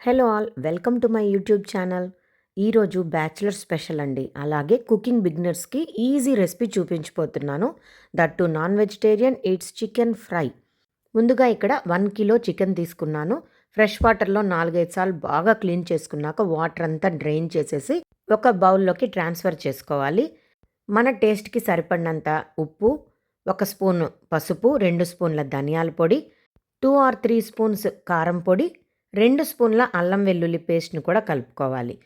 Hello all welcome to my YouTube channel. ఈరోజు bachelor special అండి. అలాగే కుకింగ్ బిగినర్స్కి easy recipe చూపించిపోతున్నాను that too non vegetarian it's chicken fry. ముందుగా ఇక్కడ one kilo chicken తీసుకున్నాను. Fresh వాటర్లో నాలుగైదు సార్లు బాగా క్లీన్ చేసుకున్నాక వాటర్ అంతా డ్రైన్ చేసేసి ఒక బౌల్లోకి ట్రాన్స్ఫర్ చేసుకోవాలి. మన టేస్ట్కి సరిపడినంత ఉప్పు ఒక స్పూన్ పసుపు రెండు స్పూన్ల ధనియాల పొడి టూ ఆర్ త్రీ స్పూన్స్ కారం పొడి రెండు స్పూన్ల అల్లం వెల్లుల్లి పేస్ట్ని కూడా కలుపుకోవాలి.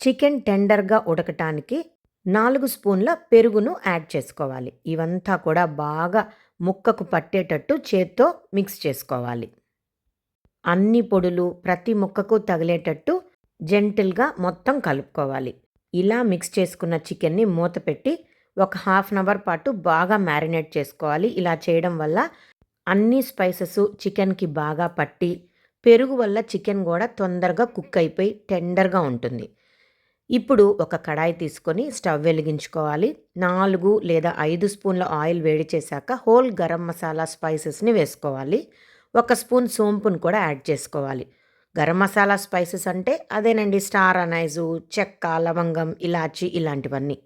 చికెన్ టెండర్గా ఉడకటానికి నాలుగు స్పూన్ల పెరుగును యాడ్ చేసుకోవాలి. ఇవంతా కూడా బాగా ముక్కకు పట్టేటట్టు చేత్తో మిక్స్ చేసుకోవాలి. అన్ని పొడులు ప్రతి ముక్కకు తగిలేటట్టు జెంటిల్గా మొత్తం కలుపుకోవాలి. ఇలా మిక్స్ చేసుకున్న చికెన్ని మూత పెట్టి ఒక హాఫ్ అన్ అవర్ పాటు బాగా మ్యారినేట్ చేసుకోవాలి. ఇలా చేయడం వల్ల అన్ని స్పైసెస్ చికెన్కి బాగా పట్టి పెరుగు వల్ల చికెన్ కూడా తొందరగా కుక్ అయిపోయి టెండర్గా ఉంటుంది. ఇప్పుడు ఒక కడాయి తీసుకొని స్టవ్ వెలిగించుకోవాలి. నాలుగు లేదా ఐదు స్పూన్ల ఆయిల్ వేడి చేశాక హోల్ గరం మసాలా స్పైసెస్ని వేసుకోవాలి. ఒక స్పూన్ సోంపును కూడా యాడ్ చేసుకోవాలి. గరం మసాలా స్పైసెస్ అంటే అదేనండి స్టార్ అనైజు చెక్క లవంగం ఇలాచి ఇలాంటివన్నీ.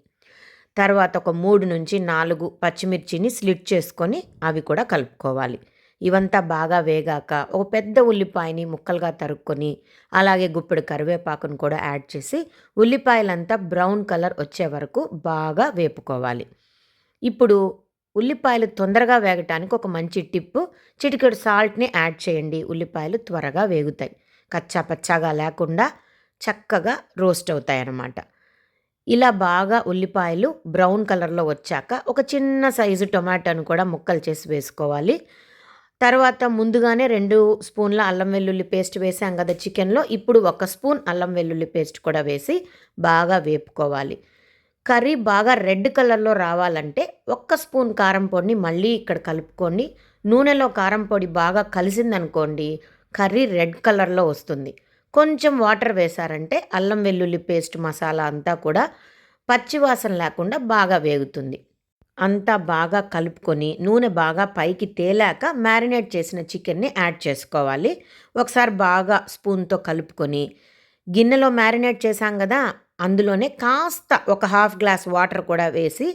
తర్వాత ఒక మూడు నుంచి నాలుగు పచ్చిమిర్చిని స్లిట్ చేసుకొని అవి కూడా కలుపుకోవాలి. ఇవంతా బాగా వేగాక ఒక పెద్ద ఉల్లిపాయని ముక్కలుగా తరుక్కొని అలాగే గుప్పెడు కరివేపాకును కూడా యాడ్ చేసి ఉల్లిపాయలంతా బ్రౌన్ కలర్ వచ్చే వరకు బాగా వేపుకోవాలి. ఇప్పుడు ఉల్లిపాయలు తొందరగా వేగటానికి ఒక మంచి టిప్పు చిటికెడు సాల్ట్ని యాడ్ చేయండి. ఉల్లిపాయలు త్వరగా వేగుతాయి. కచ్చా పచ్చాగా లేకుండా చక్కగా రోస్ట్ అవుతాయి అన్నమాట ఇలా బాగా ఉల్లిపాయలు బ్రౌన్ కలర్లో వచ్చాక ఒక చిన్న సైజు టొమాటోను కూడా ముక్కలు చేసి వేసుకోవాలి. తర్వాత ముందుగానే రెండు స్పూన్ల అల్లం వెల్లుల్లి పేస్ట్ వేసాం కదా చికెన్లో ఇప్పుడు ఒక స్పూన్ అల్లం వెల్లుల్లి పేస్ట్ కూడా వేసి బాగా వేపుకోవాలి. కర్రీ బాగా రెడ్ కలర్లో రావాలంటే ఒక్క స్పూన్ కారం పొడిని మళ్ళీ ఇక్కడ కలుపుకొని నూనెలో కారం పొడి బాగా కలిసిందనుకోండి కర్రీ రెడ్ కలర్లో వస్తుంది. కొంచెం వాటర్ వేశారంటే అల్లం వెల్లుల్లి పేస్ట్ మసాలా అంతా కూడా పచ్చివాసన లేకుండా బాగా వేగుతుంది. అంతా బాగా కలుపుకొని నూనె బాగా పైకి తేలాక మ్యారినేట్ చేసిన చికెన్ని యాడ్ చేసుకోవాలి. ఒకసారి బాగా స్పూన్తో కలుపుకొని గిన్నెలో మ్యారినేట్ చేసాం కదా అందులోనే కాస్త ఒక హాఫ్ గ్లాస్ వాటర్ కూడా వేసి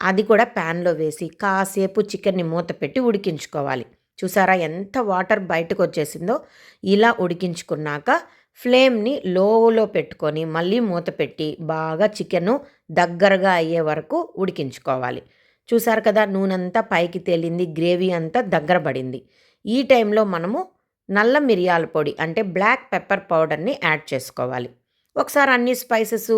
అది కూడా ప్యాన్లో వేసి కాసేపు చికెన్ని మూత పెట్టి ఉడికించుకోవాలి. చూసారా ఎంత వాటర్ బయటకు వచ్చేసిందో? ఇలా ఉడికించుకున్నాక ఫ్లేమ్ని లోలో పెట్టుకొని మళ్ళీ మూత పెట్టి బాగా చికెను దగ్గరగా అయ్యే వరకు ఉడికించుకోవాలి. చూసారు కదా నూనెంతా పైకి తేలింది గ్రేవీ అంతా దగ్గర పడింది. ఈ టైంలో మనము నల్ల మిరియాల పొడి అంటే బ్లాక్ పెప్పర్ పౌడర్ని యాడ్ చేసుకోవాలి. ఒకసారి అన్ని స్పైసెస్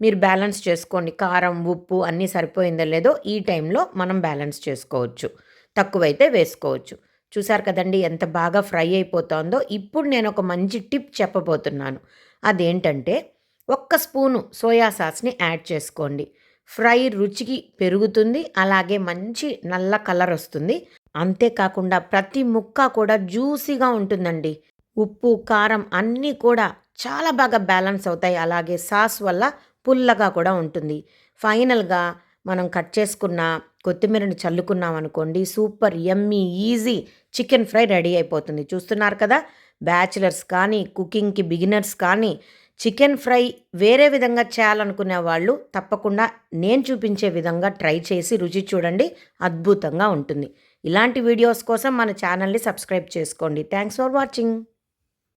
మీరు బ్యాలెన్స్ చేసుకోండి కారం ఉప్పు అన్నీ సరిపోయిందో లేదో ఈ టైంలో మనం బ్యాలెన్స్ చేసుకోవచ్చు. తక్కువైతే వేసుకోవచ్చు. చూసారు కదండి ఎంత బాగా ఫ్రై అయిపోతుందో. ఇప్పుడు నేను ఒక మంచి టిప్ చెప్పబోతున్నాను. అదేంటంటే ఒక్క స్పూను సోయా సాస్ని యాడ్ చేసుకోండి. ఫ్రై రుచికి పెరుగుతుంది అలాగే మంచి నల్ల కలర్ వస్తుంది. అంతేకాకుండా ప్రతి ముక్క కూడా జ్యూసీగా ఉంటుందండి. ఉప్పు కారం అన్నీ కూడా చాలా బాగా బ్యాలెన్స్ అవుతాయి. అలాగే సాస్ వల్ల పుల్లగా కూడా ఉంటుంది. ఫైనల్గా మనం కట్ చేసుకున్న కొత్తిమీరని చల్లుకున్నాం అనుకోండి super yummy easy chicken fry ready అయిపోతుంది. చూస్తున్నారు కదా? బ్యాచిలర్స్ కానీ కుకింగ్కి బిగినర్స్ కానీ చికెన్ ఫ్రై వేరే విధంగా చేయాలనుకునే వాళ్ళు తప్పకుండా నేను చూపించే విధంగా ట్రై చేసి రుచి చూడండి. అద్భుతంగా ఉంటుంది. ఇలాంటి వీడియోస్ కోసం మన ఛానల్ని సబ్స్క్రైబ్ చేసుకోండి. Thanks for watching.